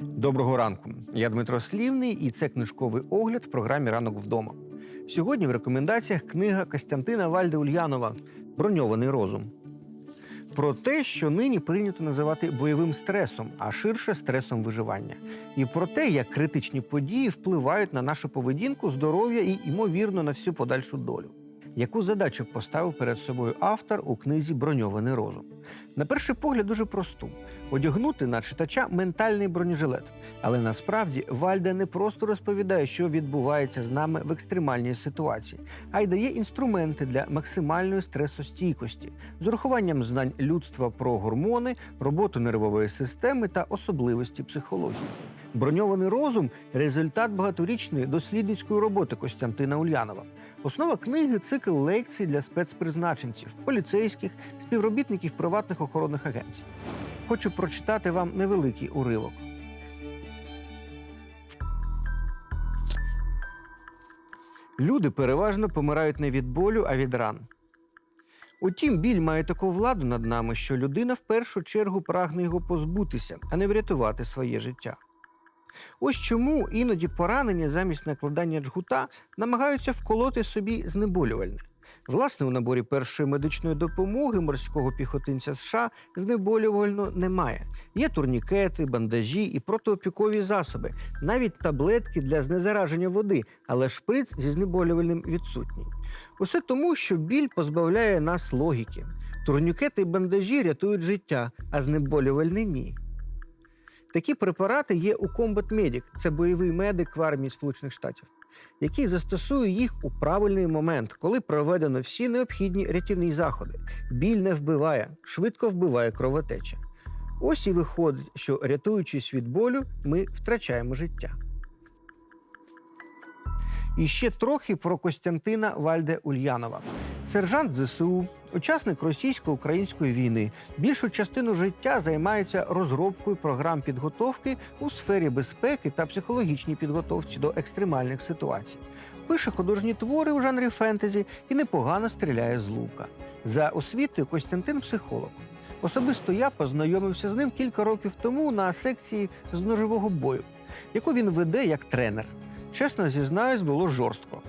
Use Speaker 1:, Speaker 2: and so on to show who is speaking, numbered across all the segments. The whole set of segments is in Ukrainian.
Speaker 1: Доброго ранку. Я Дмитро Слівний, і це книжковий огляд в програмі Ранок вдома. Сьогодні в рекомендаціях книга Костянтина Вальде Ульянова Броньований розум. Про те, що нині прийнято називати бойовим стресом, а ширше стресом виживання, і про те, як критичні події впливають на нашу поведінку, здоров'я і, ймовірно, на всю подальшу долю. Яку задачу поставив перед собою автор у книзі Броньований розум? На перший погляд, дуже просту одягнути на читача ментальний бронежилет. Але насправді Вальда не просто розповідає, що відбувається з нами в екстремальній ситуації, а й дає інструменти для максимальної стресостійкості з урахуванням знань людства про гормони, роботу нервової системи та особливості психології. Броньований розум результат багаторічної дослідницької роботи Костянтина Ульянова. Основа книги цикл лекцій для спецпризначенців, поліцейських, співробітників приватних охоронних агенцій. Хочу прочитати вам невеликий уривок. Люди переважно помирають не від болю, а від ран. Утім, біль має таку владу над нами, що людина в першу чергу прагне його позбутися, а не врятувати своє життя. Ось чому іноді поранення замість накладання джгута намагаються вколоти собі знеболювальне. Власне, у наборі першої медичної допомоги морського піхотинця США знеболювально немає. Є турнікети, бандажі і протиопікові засоби, навіть таблетки для знезараження води, але шприц зі знеболювальним відсутній. Усе тому, що біль позбавляє нас логіки. Турнікети і бандажі рятують життя, а знеболювальний ні. Такі препарати є у Combat Medic, це бойовий медик в армії Сполучених Штатів, який застосує їх у правильний момент, коли проведено всі необхідні рятівні заходи. Біль не вбиває, швидко вбиває кровотеча. Ось і виходить, що рятуючись від болю, ми втрачаємо життя. І ще трохи про Костянтина Вальде Ульянова. Сержант ЗСУ, учасник російсько-української війни, більшу частину життя займається розробкою програм підготовки у сфері безпеки та психологічній підготовці до екстремальних ситуацій. Пише художні твори у жанрі фентезі і непогано стріляє з лука. За освітою Костянтин психолог. Особисто я познайомився з ним кілька років тому на секції з ножового бою, яку він веде як тренер. Чесно зізнаюсь, було жорстко.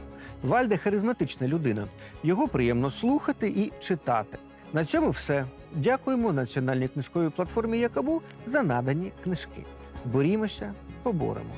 Speaker 1: Вальде харизматична людина. Його приємно слухати і читати. На цьому все. Дякуємо національній книжковій платформі Якабу за надані книжки. Борімося, поборемо.